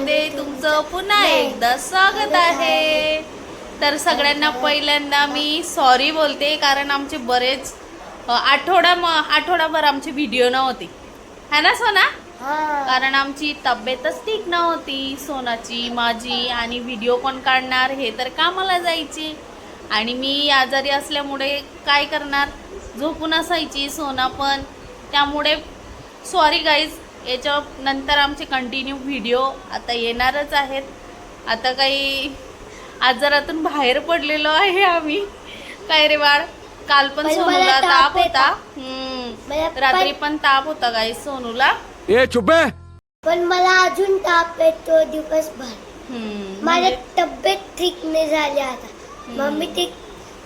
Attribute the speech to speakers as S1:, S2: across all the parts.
S1: मध्ये तुमचं पुन्हा एकदा स्वागत आहे. तर सगळ्यांना पहिल्यांदा मी सॉरी बोलते कारण आमचे बरेच आठवडा म- आठवडाभर आमचे व्हिडिओ नव्हते. है ना सोना?
S2: हा.
S1: कारण आमची तब्येतच ठीक नव्हती. सोनाची माझी आणि व्हिडिओ कोण काढणार हे तर कामाला जायचे. आणि मी आजारी असल्यामुळे काय करणार? झोपून असायची सोना पण. त्यामुळे सॉरी गाईज याच्या नंतर आमचे कंटिन्यू व्हिडिओ आता येणारच आहेत. आता काही आजारातून बाहेर पडलेलो आहे आम्ही. काय रे बाळ? काल पण सोनूला
S2: ताप.
S1: होता. रात्री पण ताप होता गाई सोनूला.
S3: ए चुप
S2: पण मला अजून ताप येतो दिवसभर.
S1: हम्म.
S2: माझी
S1: म्हणजे-
S2: तब्येत ठीक नाही झाली आता. मम्मी ठीक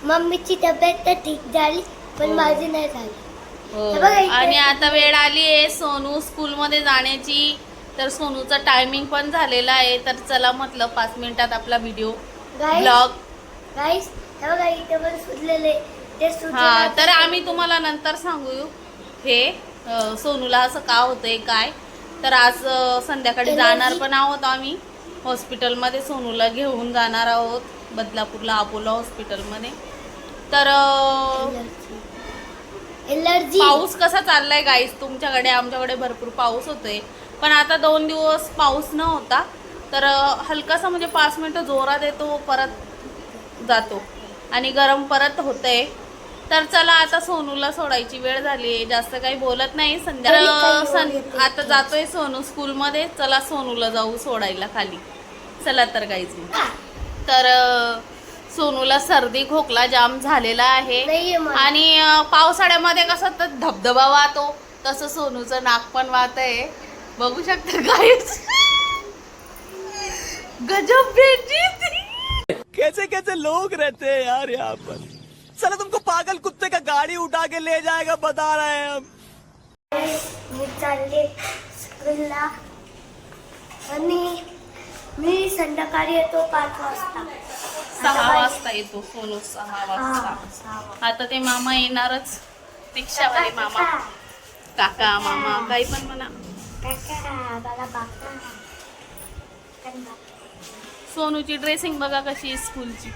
S2: मम्मीची तब्येत तर ठीक झाली पण
S1: हो.
S2: माझी नाही झाली.
S1: आणि आता वेळ आली आहे सोनू स्कूलमध्ये जाण्याची. तर सोनूचा टायमिंग पण झालेला आहे. तर चला म्हटलं पाच मिनिटात आपला व्हिडिओ ब्लॉग
S2: हे
S1: हा तर आम्ही तुम्हाला नंतर सांगू. हे सोनूला असं का होतंय काय? तर आज संध्याकाळी. जाणार पण आहोत आम्ही. हॉस्पिटलमध्ये सोनूला घेऊन जाणार आहोत. बदलापूरला अपोलो हॉस्पिटलमध्ये तर
S2: एलर्जी
S1: पाऊस कसा चाललाय गाईस तुमच्याकडे आमच्याकडे भरपूर पाऊस होतोय. पण आता दोन दिवस पाऊस न होता तर हलकासा म्हणजे पाच मिनिटं जोरात येतो परत जातो. आणि गरम परत होतंय. तर चला आता सोनूला सोडायची वेळ झाली जास्त काही बोलत नाही. संध्या सं- आता जातोय सोनू स्कूलमध्ये. चला सोनूला जाऊ सोडायला खाली. चला तर गाईज तर सोनूला सर्दी खोकला जाम झालेला आहे. आणि पावसाळ्यामध्ये कसं तर धबधबा वाहतो तसं सोनूचं नाक पण वाहत आहे बघू शकता गाईच गजब बेटी.
S3: कैसे कैसे लोग रहते हैं यार यहाँ पर। चलो तुमको पागल कुत्ते का गाड़ी उठा के ले जाएगा बता रहे हैं हम।
S2: मी चालले स्कूलला आणि मी संध्याकाळी येतो पाच वाजता।
S1: सहा वाजता येतो सोनू सहा वाजता. आता ते मामा येणारच. रिक्षावाले मामा. काका मामा काही पण म्हणा. सोनूची ड्रेसिंग बघा कशी आहे स्कूलची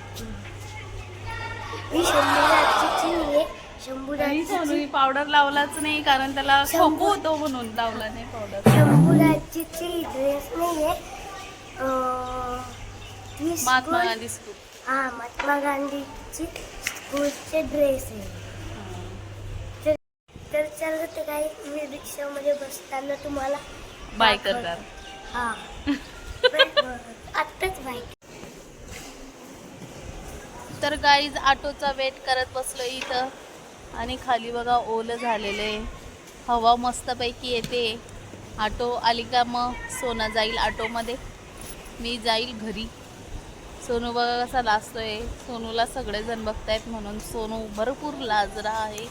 S1: सोनूनी पावडर लावलाच नाही कारण त्याला खोकू होतो म्हणून लावला नाही पावडर महात्मा गांधी स्कूल
S2: हा महात्मा गांधीची स्कूलचे ड्रेस आहे तर तर चालत काही मी रिक्षामध्ये बसताना तुम्हाला
S1: बाय करणार
S2: हा आत्ताच बाईक
S1: तर गाईज ऑटोचा वेट करत बसलो इथं. आणि खाली बघा ओलं झालेलं आहे. हवा मस्तपैकी येते. ऑटो आली का मग सोना जाईल ऑटोमध्ये. मी जाईल घरी. सोनू बघा कसा लाजतोय. सोनूला सगळेजण बघतायत म्हणून सोनू भरपूर लाजरा आहे.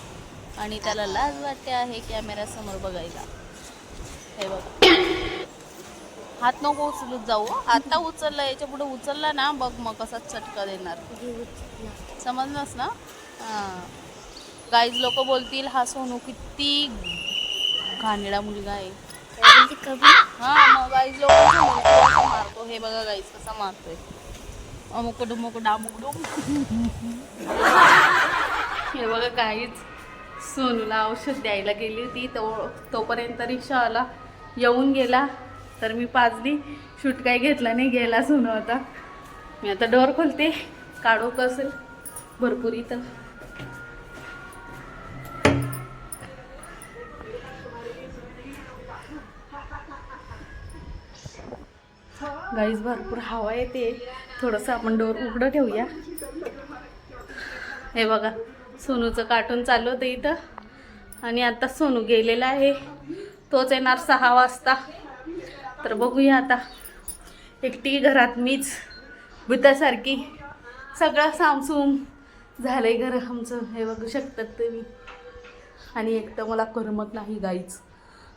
S1: आणि त्याला लाज वाटते आहे कॅमेऱ्यासमोर बघायला. हे बघा. हात नको उचलूच जाऊ. आता उचलला याच्यापुढे उचलला ना बघ मग कसा चटका देणार. समजलंस ना? हां. गाईज लोक बोलतील हा सोनू किती घाणेडा मुलगा आहे. हा मग गाईज लोक मारतो. हे बघा गाईज कसा मारतोय. अमुक डुमुक डामुक डुम हे बघा काहीच सोनूला औषध द्यायला गेली होती. तो तोपर्यंत रिक्षा आला. येऊन गेला. तर मी पाजली. शूट काही घेतला नाही. गेला सोनू आता. मी आता डोर खोलते. काढू कसेल भरपूर इथं. गाईज भरपूर हवा येते. थोडंसं आपण डोर उघडं ठेवूया. हे बघा सोनूचं कार्टून चालू होतं इथं. आणि आता सोनू गेलेला आहे. तोच येणार सहा वाजता. तर बघूया आता. एकटी घरात मीच भूतासारखी. सगळं सामसूम झालंय घर आमचं. हे बघू शकतात तुम्ही. आणि एकटं मला करमत नाही गाईच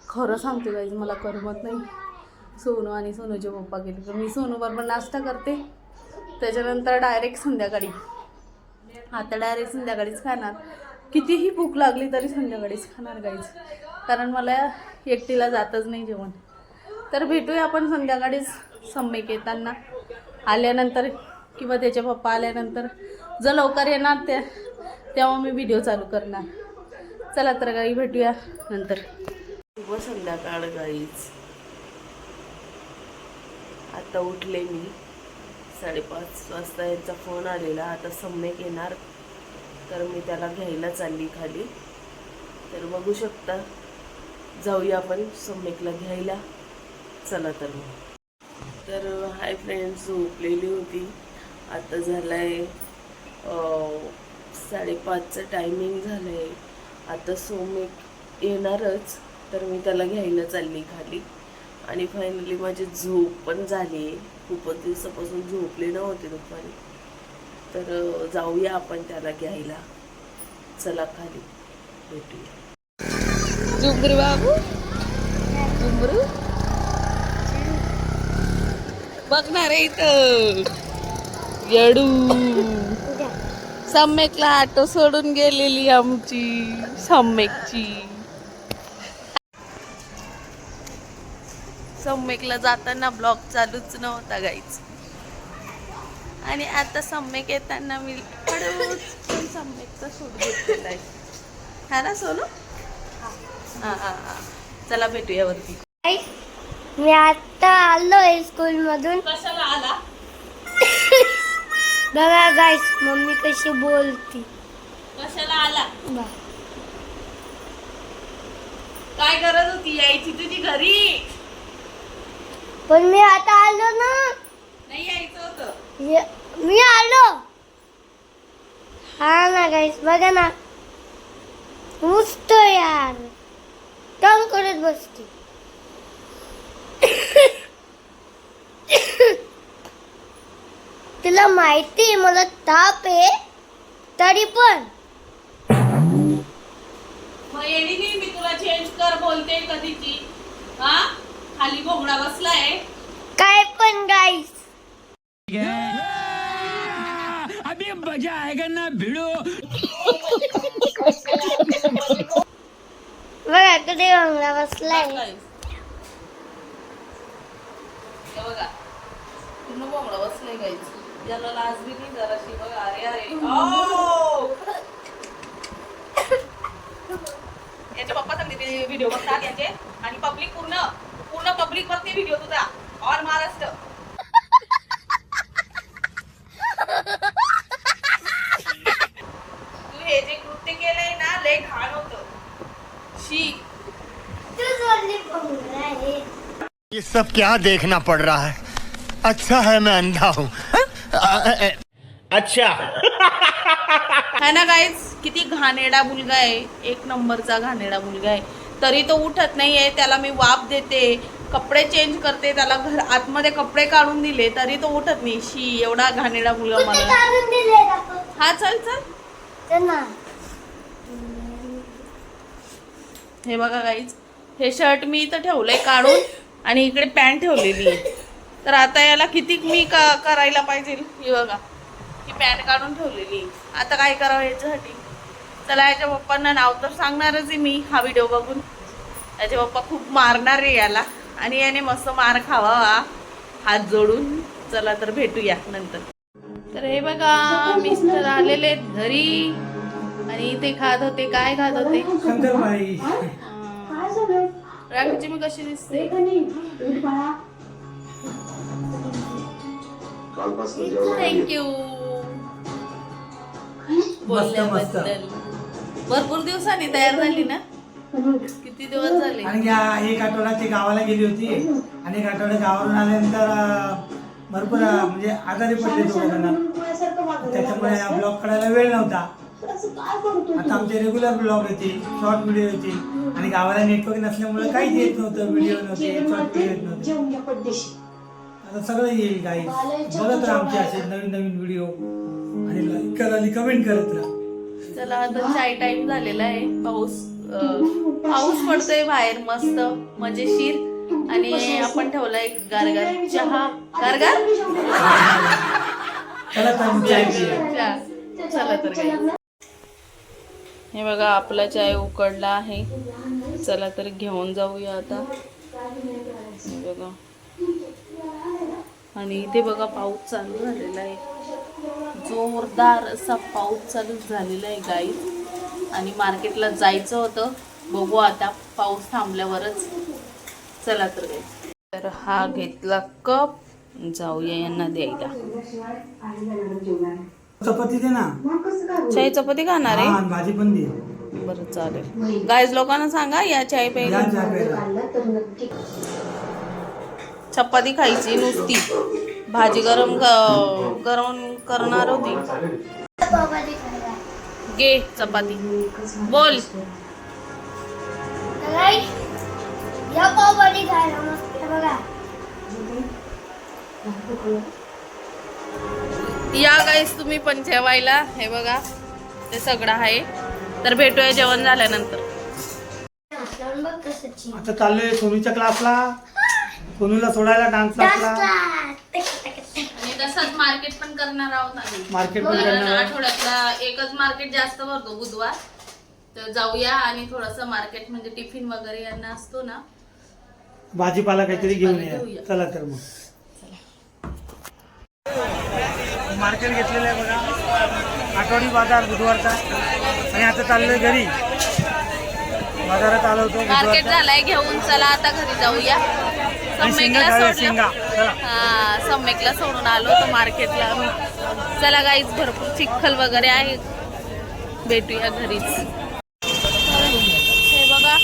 S1: खरं सांगते गाईज मला करमत नाही. सोनू आणि सोनूचे पप्पा गेले तर मी सोनूबरोबर नाश्ता करते. त्याच्यानंतर डायरेक्ट संध्याकाळी. आता डायरेक्ट संध्याकाळीच खाणार. कितीही भूक लागली तरी संध्याकाळीच खाणार गाईच कारण मला एकटीला जातच नाही जेवण. तर भेटूया आपण संध्याकाळीच सम्यक येताना. आल्यानंतर किंवा त्याचे पप्पा आल्यानंतर. जर लवकर येणार ते तेव्हा मी व्हिडिओ चालू करणार. चला तर गाई भेटूया नंतर. शुभ संध्याकाळ गाईच आता उठले मी. साडेपाच वाजता यांचा फोन आलेला. आता सम्यक येणार. तर मी त्याला घ्यायला चालली खाली. तर बघू शकता. जाऊया आपण सम्यकला घ्यायला. चला तर मग. तर हाय फ्रेंड्स झोपलेली होती. आता झालं आहे साडेपाचचं टायमिंग झालं आहे आता सोमेक येणारच. तर मी त्याला घ्यायला चालली खाली. आणि फायनली माझी झोप पण झाली. आहे खूपच दिवसापासून झोपले नव्हते दुपारी. तर जाऊया आपण त्याला घ्यायला. चला खाली भेटूया. झुमरू बाबू? झुमरू बघणार आहे इथं. येडू. सम्यकला ऑटो सोडून गेलेली आमची. सम्यकची. सम्यकला जाताना ब्लॉग चालूच नव्हता गाईच. आणि आता सम्यक येताना मी हळूच पण सम्यकचा शूट घेतलेला आहे. हा ना सोनू? हा हा हा. चला भेटूया वरती.
S2: मी आता आलोय स्कूल मधून
S1: कशाला आला?
S2: बघा गाईस मम्मी कशी बोलती.
S1: कशाला आला?
S2: बा.
S1: काय गरज होती यायची तुझी घरी?
S2: पण मी आता आलो ना.
S1: नाही यायचं होतं.
S2: मी आलो. हा ना गाईस बघा ना. नुसतं यार. काम करत बसते. तिला माहिती आहे मला ताप आहे. तरी पण.
S1: मग मी तुला चेंज कर बोलते कधीची. हा? खाली घोंगडा बसलाय.
S2: काय पण गाईस
S3: अभी मजा आएगा ना भिड़ो।
S2: बघा कधी अंगला बसलाय.
S1: बघा पूर्ण घोंगडा बसलाय गाईच याला लाज बी नाही जराशी बघा. अरे अरे. ओ! याचे पप्पा सांगते ते व्हिडिओ बघतात याचे. आणि पब्लिक पूर्ण. पूर्ण पब्लिक बघते व्हिडिओ तुझा. ऑल महाराष्ट्र. तू हे जे कृत्य केलंय ना लय घाण होत. शी.
S4: ये सब क्या देखना पड़ रहा है? अच्छा है मैं अंधा हूँ। अच्छा।
S1: है ना गाईज किती घाणेरडा मुलगा आहे. एक नंबरचा घाणेरडा मुलगा आहे. तरी तो उठत नाहीये त्याला मी वाप देते कपडे चेंज करते त्याला घर आतमध्ये कपडे काढून दिले तरी तो उठत नाही. शी एवढा घाणेरडा मुलगा मला. हा चल चल. हे बघा गाईज हे शर्ट मी इथं ठेवलंय काढून आणि इकडे पॅन्ट ठेवलेली आहे. तर आता याला किती मी का करायला पाहिजे? हे बघा. ही पॅन्ट काढून ठेवलेली आहे. आता काय करावं याच्यासाठी? चला याच्या पप्पांना नाव तर सांगणारच आहे मी हा व्हिडिओ बघून. याचे पप्पा खूप मारणार आहे याला. आणि याने मस्त मार खावा हात जोडून. चला तर भेटूया नंतर. तर हे बघा मिस्टर आलेले घरी. आणि ते खात होते काय खात होते?
S5: शंकरबाई
S1: राखीची मी कशी दिसते? थँक्यू बोलल्याबद्दल. भरपूर दिवसांनी तयार झाली ना? किती दिवस झाले?
S5: आणि या एक आठवडा ती गावाला गेली होती. आणि एक आठवडा गावावरून आल्यानंतर अं, भरपूर अं, म्हणजे आजारी पडले दोघांना त्याच्यामुळे हा ब्लॉग काढायला वेळ नव्हता. आता आमचे रेग्युलर ब्लॉग होते शॉर्ट व्हिडिओ होते आणि गावाला नेटवर्क नसल्यामुळे काहीच येत नव्हतं व्हिडिओ नव्हते शॉर्ट व्हिडिओ येत नव्हते. आता सगळं येईल काही बघत राहा आमचे असे नवीन नवीन व्हिडिओ आणि लाईक करा आणि कमेंट करत राहा.
S1: चला आता चाय टाइम झालेला आहे. पाऊस पाऊस पडतोय बाहेर मस्त मजेशीर. आणि आपण ठेवलाय गारगार चहा. गारगार?
S5: चला तर.
S1: हे बघा आपला चाय उकडला आहे. चला तर घेऊन जाऊया आता. बघा. आणि इथे बघा पाऊस चालू झालेला आहे. जोरदार असा पाऊस चालू झालेला आहे गाई आणि मार्केटला जायचं होतं. बघू आता पाऊस थांबल्यावरच. चला तर. तर हा घेतला कप. जाऊया यांना द्यायला.
S5: चपाती दे ना.
S1: चाय चपाती खाणार आहे?
S5: भाजी पण दे.
S1: बरं चालेल. गाईज लोकांना सांगा या चाय प्यायला. चपाती खायची नुसती. भाजी गरम क- गरम करणार होती. गे चपाती. बोल.
S2: या पावभाजी खायला मस्त आहे बघा
S1: या गाईस तुम्ही पण जेवायला. हे बघा ते सगळं आहे. तर भेटूया जेवण झाल्यानंतर.
S5: आता चाललोय सोनूच्या क्लासला सोनूला सोडायला डान्स क्लासला
S1: तसंच मार्केट पण करणार आहोत आम्ही.
S5: मार्केट पण
S1: कारण
S5: करणार.
S1: आठवड्यातला एकच मार्केट जास्त भरतो बुधवार. तर जाऊया आणि थोडस मार्केट म्हणजे टिफिन वगैरे यांना असतो ना
S5: भाजीपाला काहीतरी घेऊन
S1: भाजीपाला
S5: या.
S1: घेऊया.
S5: चला तर मग. मार्केट घेतलेलं आहे बघा. आठवडी बाजार बुधवारचा. आणि आता चाललोय घरी. बाजारात आलो होतो
S1: मार्केट
S5: बुधवारचा.
S1: झालाय घेऊन चला आता घरी जाऊया. सम्यकला
S5: चला.
S1: हा सम्यकला सोडून आलो होतो मार्केटला. आम्ही चला गाईच भरपूर चिखल वगैरे आहे. भेटूया घरीच. हे बघा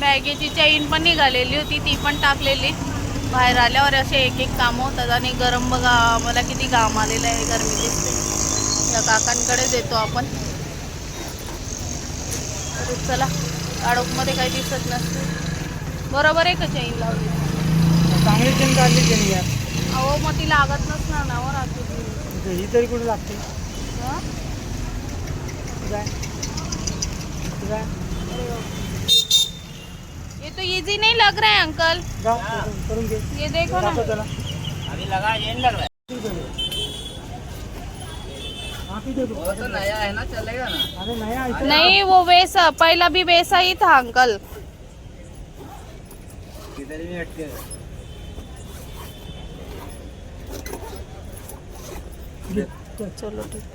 S1: बॅगेची चैन पण निघालेली होती ती पण टाकलेली. बाहेर आल्यावर असे एक एक कामं होतात आणि गरम बघा मला किती काम आलेलं आहे गरमी दिसते. या काकांकडे देतो आपण. चला काडोकमध्ये काही दिसत नसते. बरोबर आहे का चैन लावली?
S5: चांगली चेन काढली त्यांनी यार.
S1: अहो मग ती लागत नसणार ना वर आत.
S5: इथे ही तरी कुठे लागते?
S1: हं? ये तो इजी नहीं लग रहा है अंकल. ये देखो ना.
S5: दाखव त्याला हाँ, की देखो. अरे नया है इथे.
S1: नहीं वो वैसा पहला भी वैसा ही था अंकल. चलो ठीक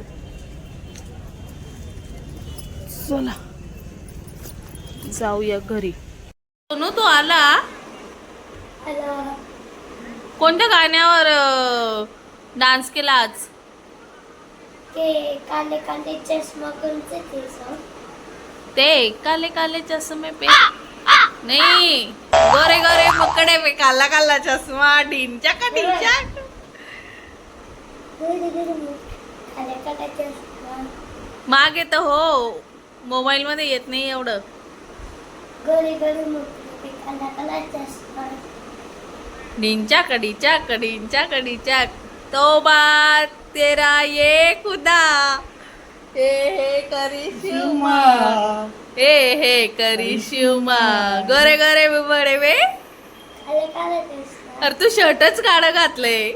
S1: चला. जाऊया घरी. सोनू तू आला?
S2: हॅलो
S1: कोणत्या गाण्यावर डान्स केला आज?
S2: ते काले काले चष्मा कोणते? ते
S1: काले काले चष्मे पे नहीं. गोरे गोरे पकड़े पे काला काला चष्मा ढींचा का ढींचा?
S2: माग
S1: येत हो मोबाईल मध्ये येत नाही एवढं.
S2: घरी घरी
S1: कडीचा कडींचा कडीचा तो बात तेरा ये खुदा हे हे करी शिवमा हे हे करी शिवमा. गोरे गोरे बडे
S2: चष्मा
S1: अरे तू शर्टच काढ घातलंय.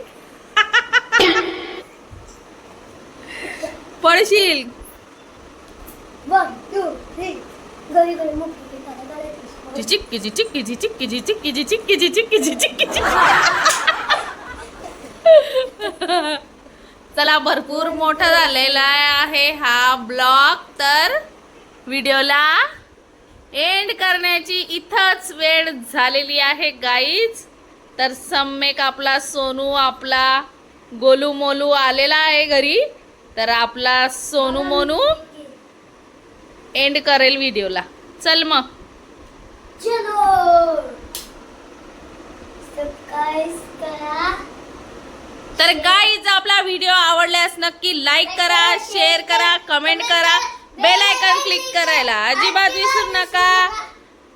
S1: पडशील. चिक्की चिक्की चिक्की चिक्की चिक्की चिक्की चिक्की. चला भरपूर मोठा झालेला आहे हा ब्लॉग तर व्हिडिओला एंड करण्याची इथंच वेळ झालेली आहे गाईज तर सम्यक आपला सोनू आपला गोलू मोलू आलेला आहे घरी. तर आपला सोनू मोनू एंड करेल व्हिडिओला. चल मग.
S2: चलो. सबस्क्राईब करा.
S1: तर गाईज आपला व्हिडिओ आवडल्यास नक्की लाईक करा शेअर करा कमेंट करा बेल आयकॉन क्लिक करायला अजिबात विसरू नका.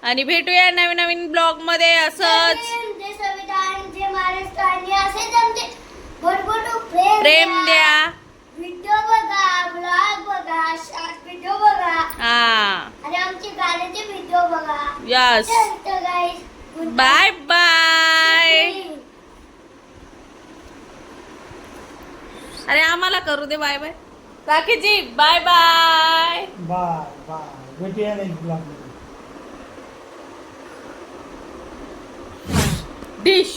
S1: आणि भेटूया नवीन नवीन ब्लॉगमध्ये असंच.
S2: प्रेम
S1: प्रेम द्या.
S2: व्हिडिओ बघा ब्लॉग बघा शॉर्ट व्हिडिओ बघा.
S1: हा.
S2: आणि आमचे गाण्याचे व्हिडिओ बघा.
S1: यस बाय बाय अरे आम्हाला करू दे बाय बाय কাকিজি বাই
S5: বাই বাই বাই বেটিয়া নেই ব্লগ
S1: ডিশ